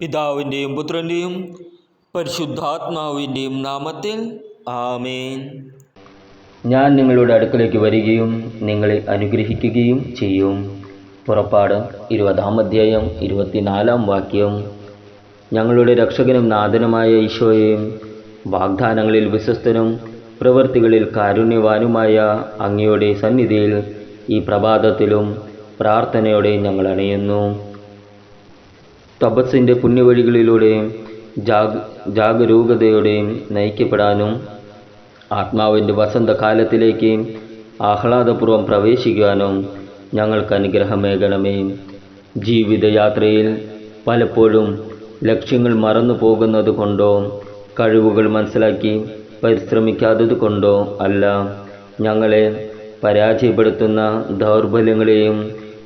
പിതാവിന്റെയും പുത്രന്റെയും പരിശുദ്ധാത്മാവിന്റെയും നാമത്തിൽ ആമേൻ. ഞാൻ നിങ്ങളുടെ അടുക്കലേക്ക് വരികയും നിങ്ങളെ അനുഗ്രഹിക്കുകയും ചെയ്യും. പുറപ്പാട് ഇരുപതാം അധ്യായം ഇരുപത്തിനാലാം വാക്യം. ഞങ്ങളുടെ രക്ഷകനും നാഥനുമായ ഈശോയെയും വാഗ്ദാനങ്ങളിൽ വിശ്വസ്തനും പ്രവൃത്തികളിൽ കാരുണ്യവാനുമായ അങ്ങയുടെ സന്നിധിയിൽ ഈ പ്രഭാതത്തിലും പ്രാർത്ഥനയോടെ ഞങ്ങൾ അണയുന്നു. തപസ്സിന്റെ പുണ്യവഴികളിലൂടെ ജാഗ് ജാഗരൂകതയോടെ നയിക്കപ്പെടാനും ആത്മാവിന്റെ വസന്തകാലത്തിലേക്ക് ആഹ്ലാദപൂർവം പ്രവേശിക്കുവാനും ഞങ്ങൾക്ക് അനുഗ്രഹമേകണമേ. ജീവിതയാത്രയിൽ പലപ്പോഴും ലക്ഷ്യങ്ങൾ മറന്നു പോകുന്നത് കൊണ്ടോ കഴിവുകൾ മനസ്സിലാക്കി പരിശ്രമിക്കാത്തത് കൊണ്ടോ അല്ല ഞങ്ങളെ പരാജയപ്പെടുത്തുന്ന ദൗർബല്യങ്ങളെയും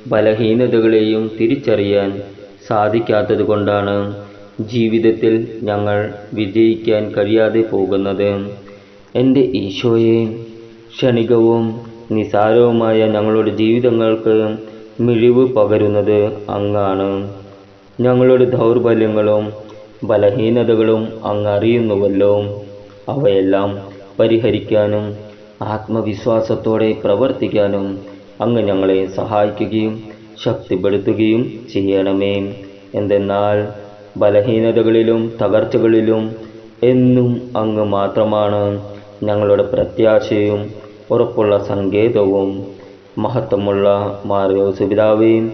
ബലഹീനതകളെയും തിരിച്ചറിയാൻ സാധിക്കാത്തത് കൊണ്ടാണ് ജീവിതത്തിൽ ഞങ്ങൾ വിജയിക്കാൻ കഴിയാതെ പോകുന്നത്. എന്റെ ഈശോയെ ക്ഷണികവും നിസാരവുമായ ഞങ്ങളുടെ ജീവിതങ്ങൾക്ക് മിഴിവ് പകരുന്നത് അങ്ങാണ്. ഞങ്ങളുടെ ദൗർബല്യങ്ങളും ബലഹീനതകളും അങ്ങ് അറിയുന്നുവല്ലോ അവയെല്ലാം പരിഹരിക്കാനും ആത്മവിശ്വാസത്തോടെ പ്രവർത്തിക്കാനും അങ്ങ് ഞങ്ങളെ സഹായിക്കുകയും ശക്തിപ്പെടുത്തുകയും ചെയ്യണമേ. എന്തെന്നാൽ ബലഹീനതകളിലും തകർച്ചകളിലും എന്നും അങ്ങ് മാത്രമാണ് ഞങ്ങളുടെ പ്രത്യാശയും ഉറപ്പുള്ള സങ്കേതവും മഹത്വമുള്ള മാറിയോ സുപിതാവേയും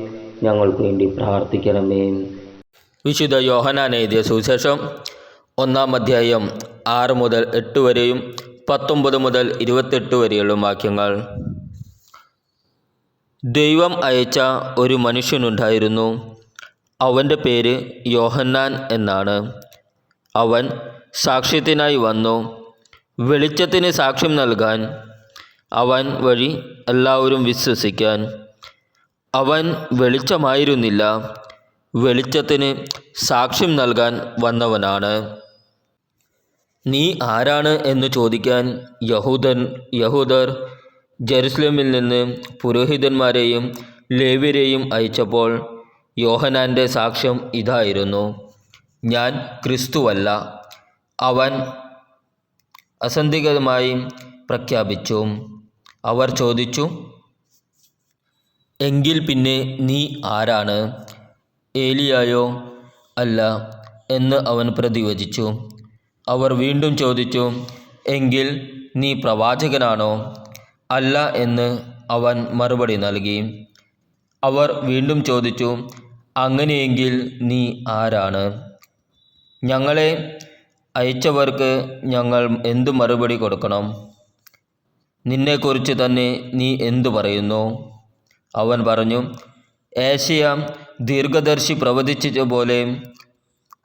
ഞങ്ങൾക്ക് വേണ്ടി പ്രാർത്ഥിക്കണമേ. വിശുദ്ധ യോഹനാൻ എഴുതിയ സുവിശേഷം ഒന്നാം അധ്യായം ആറ് മുതൽ എട്ട് വരെയും പത്തൊമ്പത് മുതൽ ഇരുപത്തെട്ട് വരെയുള്ള വാക്യങ്ങൾ. ദൈവം അയച്ച ഒരു മനുഷ്യനുണ്ടായിരുന്നു. അവന്റെ പേര് യോഹന്നാൻ എന്നാണ്. അവൻ സാക്ഷ്യത്തിനായി വന്നു. വെളിച്ചത്തിന് സാക്ഷ്യം നൽകാൻ അവൻ വഴി എല്ലാവരും വിശ്വസിക്കാൻ. അവൻ വെളിച്ചമായിരുന്നില്ല. വെളിച്ചത്തിന് സാക്ഷ്യം നൽകാൻ വന്നവനാണ്. നീ ആരാണ്? എന്ന് ചോദിക്കാൻ യഹൂദൻ യഹൂദർ ജെറുസലേമിൽ നിന്ന് പുരോഹിതന്മാരെയും ലേവ്യരെയും അയച്ചപ്പോൾ യോഹനാന്റെ സാക്ഷ്യം ഇതായിരുന്നു. ഞാൻ ക്രിസ്തുവല്ല. അവൻ അസന്ധികമായി പ്രഖ്യാപിച്ചു. അവർ ചോദിച്ചു എങ്കിൽ പിന്നെ നീ ആരാണ്? ഏലിയായോ അല്ല? എന്ന് അവൻ പ്രതിവചിച്ചു. അവർ വീണ്ടും ചോദിച്ചു എങ്കിൽ നീ പ്രവാചകനാണോ? അല്ല എന്ന് അവൻ മറുപടി നൽകി. അവർ വീണ്ടും ചോദിച്ചു അങ്ങനെയെങ്കിൽ നീ ആരാണ്? ഞങ്ങളെ അയച്ചവർക്ക് ഞങ്ങൾ എന്തു മറുപടി കൊടുക്കണം? നിന്നെക്കുറിച്ച് തന്നെ നീ എന്തു പറയുന്നു? അവൻ പറഞ്ഞു ഏഷ്യ ദീർഘദർശി പ്രവചിച്ചതുപോലെ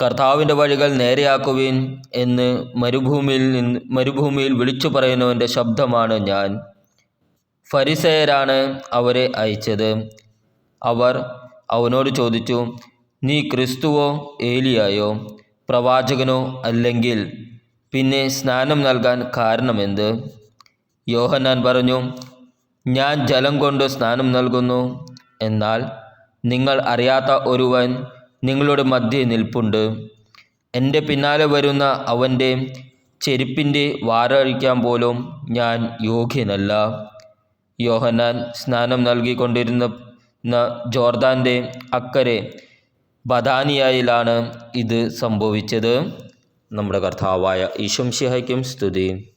കർത്താവിന്റെ വഴികൾ നേരെയാക്കുവിൻ എന്ന് മരുഭൂമിയിൽ നിന്ന് മരുഭൂമിയിൽ വിളിച്ചു പറയുന്നവന്റെ ശബ്ദമാണ് ഞാൻ. ഫരിസയരാണ് അവരെ അയച്ചത്. അവർ അവനോട് ചോദിച്ചു നീ ക്രിസ്തുവോ ഏലിയായോ? പ്രവാചകനോ അല്ലെങ്കിൽ പിന്നെ സ്നാനം നൽകാൻ കാരണമെന്ത് യോഹന്നാൻ പറഞ്ഞു ഞാൻ ജലം കൊണ്ട് സ്നാനം നൽകുന്നു. എന്നാൽ നിങ്ങൾ അറിയാത്ത ഒരുവൻ നിങ്ങളുടെ മധ്യേ നിൽപ്പുണ്ട്. എന്റെ പിന്നാലെ വരുന്ന അവന്റെ ചെരുപ്പിന്റെ വാരഴിക്കാൻ പോലും ഞാൻ യോഗ്യനല്ല. യോഹന്നാൻ സ്നാനം നൽകിക്കൊണ്ടിരുന്ന ജോർദാന്റെ അക്കരെ ബദാനിയയിലാണ് ഇത് സംഭവിച്ചത്. നമ്മുടെ കർത്താവായ ഈശംഷിഹയ്ക്കും സ്തുതി.